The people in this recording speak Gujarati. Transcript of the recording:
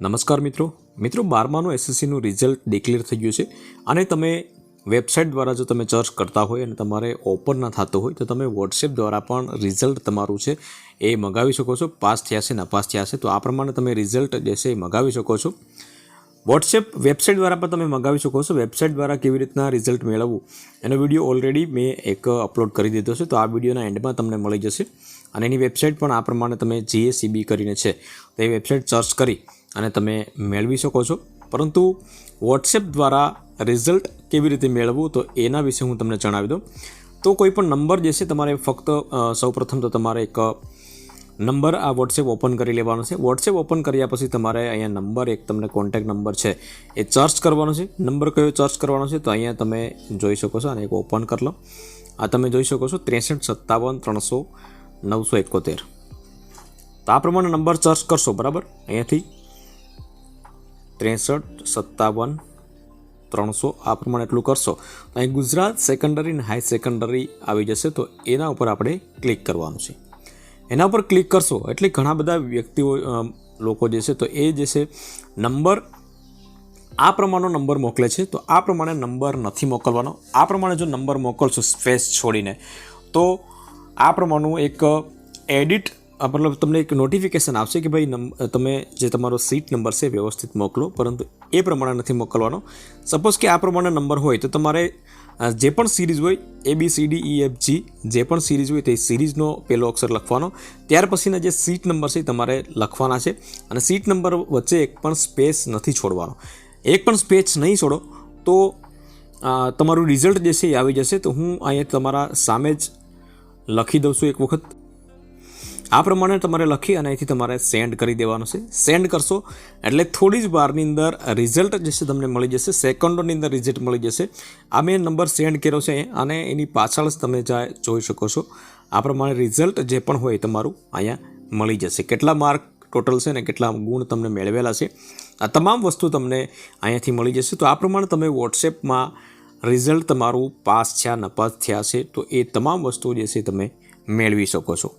નમસ્કાર મિત્રો. મિત્રો, બારમાનું એસએસસીનું રિઝલ્ટ ડિક્લેર થઈ ગયું છે. અને તમે વેબસાઇટ દ્વારા જો તમે સર્ચ કરતા હોય અને તમારે ઓપન ના થતો હોય, તો તમે વોટ્સએપ દ્વારા પણ રિઝલ્ટ તમારું છે એ મગાવી શકો છો. પાસ થયા છે, નપાસ થયા છે, તો આ પ્રમાણે તમે રિઝલ્ટ જે છે એ મગાવી શકો છો. વોટ્સએપ વેબસાઇટ દ્વારા પણ તમે મગાવી શકો છો. વેબસાઇટ દ્વારા કેવી રીતના રિઝલ્ટ મેળવવું, એનો વીડિયો ઓલરેડી મેં એક અપલોડ કરી દીધો છે. તો આ વિડીયોના એન્ડમાં તમને મળી જશે. અને એની વેબસાઇટ પણ આ પ્રમાણે તમે જીએસીબી કરીને છે. તો એ વેબસાઇટ સર્ચ કરી અને તમે મેળવી શકો છો. પરંતુ વોટ્સએપ દ્વારા રિઝલ્ટ કેવી રીતે મેળવવું, તો એના વિશે હું તમને જણાવી દઉં. તો કોઈ પણ નંબર જે છે, તમારે ફક્ત સૌપ્રથમ તો તમારે એક નંબર આ વોટ્સએપ ઓપન કરી લેવાનો છે. વોટ્સએપ ઓપન કર્યા પછી તમારે અહીંયા નંબર એક તમને કોન્ટેક નંબર છે, એ સર્ચ કરવાનો છે. નંબર કયો સર્ચ કરવાનો છે, તો અહીંયા તમે જોઈ શકો છો અને એક ઓપન કરી લો. આ તમે જોઈ શકો છો, ત્રેસઠ, સત્તાવન, ત્રણસો, નવસો એકોતેર. તો આ પ્રમાણે નંબર સર્ચ કરશો, બરાબર? અહીંયાથી ત્રેસઠ, સત્તાવન, ત્રણસો, આ પ્રમાણે એટલું કરશો. તો અહીં ગુજરાત સેકન્ડરી અને હાઈ સેકન્ડરી આવી જશે, તો એના ઉપર આપણે ક્લિક કરવાનું છે. એના ઉપર ક્લિક કરશો, એટલે ઘણા બધા વ્યક્તિઓ લોકો જે છે, તો એ જે છે નંબર આ પ્રમાણનો નંબર મોકલે છે, તો આ પ્રમાણે નંબર નથી મોકલવાનો. આ પ્રમાણે જો નંબર મોકલશો સ્પેસ છોડીને, તો આ પ્રમાણનું એક એડિટ મતલબ તમને એક નોટિફિકેશન આવશે કે ભાઈ તમે જે તમારો સીટ નંબર છે વ્યવસ્થિત મોકલો, પરંતુ એ પ્રમાણે નથી મોકલવાનો. સપોઝ કે આ પ્રમાણે નંબર હોય, તો તમારે જે પણ સિરીઝ હોય A B C D E F G જે પણ સિરીઝ હોય, તે સિરીઝનો પહેલો અક્ષર લખવાનો. ત્યાર પછીના જે સીટ નંબર છે તમારે લખવાના છે. અને સીટ નંબર વચ્ચે એક પણ સ્પેસ નથી છોડવાનો. એક પણ સ્પેસ નહીં છોડો, તો તમારું રિઝલ્ટ જે છે એ આવી જશે. તો હું અહીંયા તમારા સામે જ લખી દઉં છું એક વખત. આ પ્રમાણે તમારે લખી અને અહીંથી તમારે સેન્ડ કરી દેવાનું છે. સેન્ડ કરશો એટલે થોડી જ વારની અંદર રિઝલ્ટ જે છે તમને મળી જશે. સેકન્ડોની અંદર રિઝલ્ટ મળી જશે. આ મેં નંબર સેન્ડ કર્યો છે અને એની પાછળ જ તમે જાય જોઈ શકો છો. આ પ્રમાણે રિઝલ્ટ જે પણ હોય તમારું અહીંયા મળી જશે. કેટલા માર્ક ટોટલ છે ને કેટલા ગુણ તમને મેળવેલા છે. આ તમામ વસ્તુ તમને અહીંયાથી મળી જશે. તો આ પ્રમાણે તમે વોટ્સએપમાં રિઝલ્ટ તમારું પાસ થયા નપાસ થયા છે. તો એ તમામ વસ્તુઓ જે છે તમે મેળવી શકો છો.